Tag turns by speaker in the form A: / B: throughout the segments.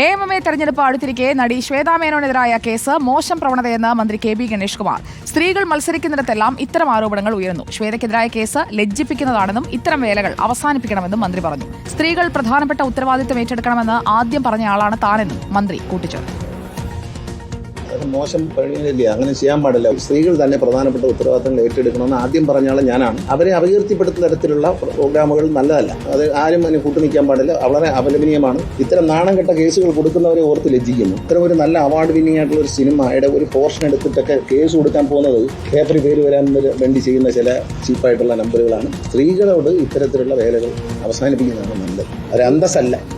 A: A M M തെരഞ്ഞെടുപ്പ് അടുത്തിരിക്കെ നടി Shweta മേനോനെതിരായ case മോശം പ്രവണതയെന്ന് മന്ത്രി കെ ബി ഗണേഷ് കുമാർ സ്ത്രീകൾ മത്സരിക്കുന്നിടത്തെല്ലാം ഇത്തരം ആരോപണങ്ങൾ ഉയർന്നു ശ്വേതയ്ക്കെതിരായ കേസ് ലജ്ജിപ്പിക്കുന്നതാണെന്നും ഇത്തരം വേലകൾ അവസാനിപ്പിക്കണമെന്നും മന്ത്രി പറഞ്ഞു. സ്ത്രീകൾ പ്രധാനപ്പെട്ട ഉത്തരവാദിത്തം ഏറ്റെടുക്കണമെന്ന് ആദ്യം പറഞ്ഞ ആളാണ് താനെന്നും മന്ത്രി കൂട്ടിച്ചേർത്തു.
B: അത് മോശം പരിഗണനയില്ല അങ്ങനെ ചെയ്യാൻ പാടില്ല. സ്ത്രീകൾ തന്നെ പ്രധാനപ്പെട്ട ഉത്തരവാദിത്തങ്ങൾ ഏറ്റെടുക്കണമെന്ന് ആദ്യം പറഞ്ഞ ആൾ ഞാനാണ്. അവരെ അപകീർത്തിപ്പെടുത്തുന്ന തരത്തിലുള്ള പ്രോഗ്രാമുകൾ നല്ലതല്ല. അത് ആരും അതിന് കൂട്ടുനിൽക്കാൻ പാടില്ല. വളരെ അപലപനീയമാണ്. ഇത്തരം നാണം കെട്ട കേസുകൾ കൊടുക്കുന്നവരെ ഓർത്ത് ലജ്ജിക്കുന്നു. ഇത്തരം ഒരു നല്ല അവാർഡ് വിന്നിംഗ് ആയിട്ടുള്ള ഒരു സിനിമയുടെ ഒരു പോർഷൻ എടുത്തിട്ടൊക്കെ കേസ് കൊടുക്കാൻ പോകുന്നത് പേപ്പറിൽ പേര് വരാൻ വേണ്ടി ചെയ്യുന്ന ചില ചീപ്പായിട്ടുള്ള നമ്പറുകളാണ് സ്ത്രീകളോട് ഇത്തരത്തിലുള്ള വേലകൾ അവസാനിപ്പിക്കുന്നതാണ് നല്ലത്. അവരന്തസ്സല്ല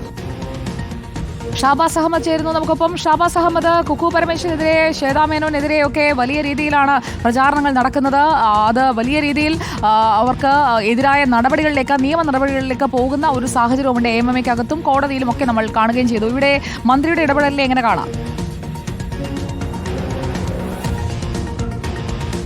A: ഷാബാസ് അഹമ്മദ് ചേരുന്നു. നമുക്കൊപ്പം ഷാബാസ് അഹമ്മദ് കുക്കു പരമേശ്വരനെതിരെ ശ്വേതാ മേനോനെതിരെയൊക്കെ വലിയ രീതിയിലാണ് പ്രചാരണങ്ങൾ നടക്കുന്നത്. അത് വലിയ രീതിയിൽ അവർക്ക് എതിരായ നടപടികളിലേക്ക് നിയമ നടപടികളിലേക്ക് പോകുന്ന ഒരു സാഹചര്യമുണ്ട് എം എം എക്കകത്തും. കോടതിയിലും ഒക്കെ നമ്മൾ കാണുകയും ചെയ്തു. ഇവിടെ മന്ത്രിയുടെ ഇടപെടലിനെ എങ്ങനെ കാണാം?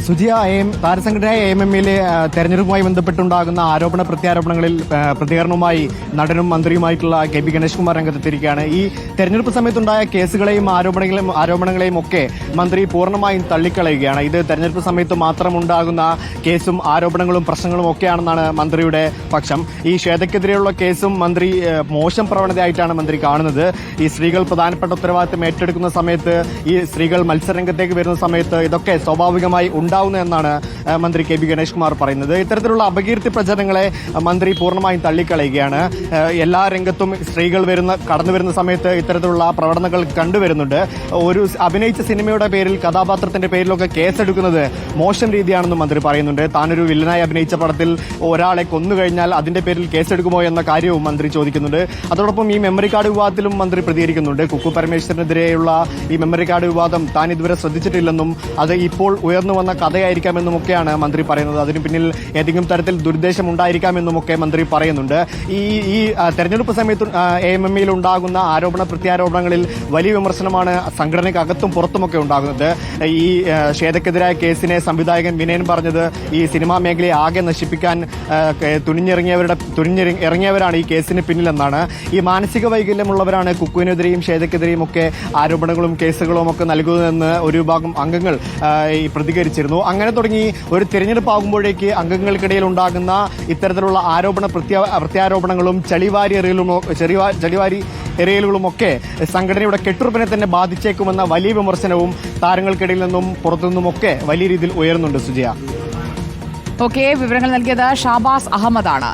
C: സുജിയ എം താരസംഘടനയായ എം എം എയിലെ തെരഞ്ഞെടുപ്പുമായി ബന്ധപ്പെട്ടുണ്ടാകുന്ന ആരോപണ പ്രത്യാരോപണങ്ങളിൽ പ്രതികരണവുമായി നടനും മന്ത്രിയുമായിട്ടുള്ള കെ പി ഗണേഷ് കുമാർ രംഗത്തെത്തിയിരിക്കുകയാണ്. ഈ തെരഞ്ഞെടുപ്പ് സമയത്തുണ്ടായ കേസുകളെയും ആരോപണങ്ങളെയും ആരോപണങ്ങളെയും ഒക്കെ മന്ത്രി പൂർണമായും തള്ളിക്കളയുകയാണ്. ഇത് തെരഞ്ഞെടുപ്പ് സമയത്ത് മാത്രം ഉണ്ടാകുന്ന കേസും ആരോപണങ്ങളും പ്രശ്നങ്ങളും ഒക്കെയാണെന്നാണ് മന്ത്രിയുടെ പക്ഷം. ഈ ശ്വേതയ്ക്കെതിരെയുള്ള കേസും മന്ത്രി മോശം പ്രവണതയായിട്ടാണ് മന്ത്രി കാണുന്നത്. ഈ സ്ത്രീകൾ പ്രധാനപ്പെട്ട ഉത്തരവാദിത്തം ഏറ്റെടുക്കുന്ന സമയത്ത് ഈ സ്ത്രീകൾ മത്സരരംഗത്തേക്ക് വരുന്ന സമയത്ത് ഇതൊക്കെ സ്വാഭാവികമായി ഉണ്ടാവുന്നു എന്നാണ് മന്ത്രി കെ ബി ഗണേഷ് കുമാർ പറയുന്നത്. ഇത്തരത്തിലുള്ള അപകീർത്തി പ്രചരണങ്ങളെ മന്ത്രി പൂർണമായും തള്ളിക്കളയുകയാണ്. എല്ലാ രംഗത്തും സ്ത്രീകൾ വരുന്ന കടന്നു വരുന്ന സമയത്ത് ഇത്തരത്തിലുള്ള പ്രവണതകൾ കണ്ടുവരുന്നുണ്ട്. ഒരു അഭിനയിച്ച സിനിമയുടെ പേരിൽ കഥാപാത്രത്തിന്റെ പേരിലൊക്കെ കേസെടുക്കുന്നത് മോശം രീതിയാണെന്നും മന്ത്രി പറയുന്നുണ്ട്. താനൊരു വില്ലനായി അഭിനയിച്ച പടത്തിൽ ഒരാളെ കൊന്നുകഴിഞ്ഞാൽ അതിന്റെ പേരിൽ കേസെടുക്കുമോ എന്ന കാര്യവും മന്ത്രി ചോദിക്കുന്നുണ്ട്. അതോടൊപ്പം ഈ മെമ്മറി കാർഡ് വിവാദത്തിലും മന്ത്രി പ്രതികരിക്കുന്നുണ്ട്. കുക്കു പരമേശ്വരനെതിരെയുള്ള ഈ മെമ്മറി കാർഡ് വിവാദം താൻ ഇതുവരെ ശ്രദ്ധിച്ചിട്ടില്ലെന്നും അത് ഇപ്പോൾ ഉയർന്നു വന്ന കഥയായിരിക്കാമെന്നും ഒക്കെയാണ് മന്ത്രി പറയുന്നത്. അതിന് പിന്നിൽ ഏതെങ്കിലും തരത്തിൽ ദുരുദ്ദേശം ഉണ്ടായിരിക്കാമെന്നുമൊക്കെ മന്ത്രി പറയുന്നുണ്ട്. ഈ ഈ തെരഞ്ഞെടുപ്പ് സമയത്ത് എ എം എം ഇയിൽ ഉണ്ടാകുന്ന ആരോപണ പ്രത്യാരോപണങ്ങളിൽ വലിയ വിമർശനമാണ് സംഘടനയ്ക്കകത്തും പുറത്തുമൊക്കെ ഉണ്ടാകുന്നത്. ഈ ഷേതക്കെതിരായ കേസിനെ സംവിധായകൻ വിനയൻ പറഞ്ഞത് ഈ സിനിമാ മേഖലയെ ആകെ നശിപ്പിക്കാൻ തുനിഞ്ഞിറങ്ങിയവരുടെ തുനിഞ്ഞിറ- ഇറങ്ങിയവരാണ് ഈ കേസിന് പിന്നിലെന്നാണ്. ഈ മാനസിക വൈകല്യമുള്ളവരാണ് കുക്കുവിനെതിരെയും ശ്വേതക്കെതിരെയും ഒക്കെ ആരോപണങ്ങളും കേസുകളും ഒക്കെ നൽകുന്നതെന്ന് ഒരു വിഭാഗം അംഗങ്ങൾ ആ, പ്രതികരിച്ചിരുന്നു അങ്ങനെ തുടങ്ങി ഒരു തിരഞ്ഞെടുപ്പ് ആകുമ്പോഴേക്ക് അംഗങ്ങൾക്കിടയിൽ ഉണ്ടാകുന്ന ഇത്തരത്തിലുള്ള ആരോപണ പ്രത്യാ- പ്രത്യാരോപണങ്ങളും ചളിവാരി എറിയലും ചളിവാരി എറിയലുകളുമൊക്കെ സംഘടനയുടെ കെട്ടുറപ്പിനെ തന്നെ ബാധിച്ചേക്കുമെന്ന വലിയ വിമർശനവും താരങ്ങൾക്കിടയിൽ നിന്നും പുറത്തുനിന്നുമൊക്കെ വലിയ രീതിയിൽ ഉയർന്നുണ്ട് സുജയ.
A: ഓക്കെ വിവരങ്ങൾ നൽകിയത് ഷാബാസ് അഹമ്മദാണ്.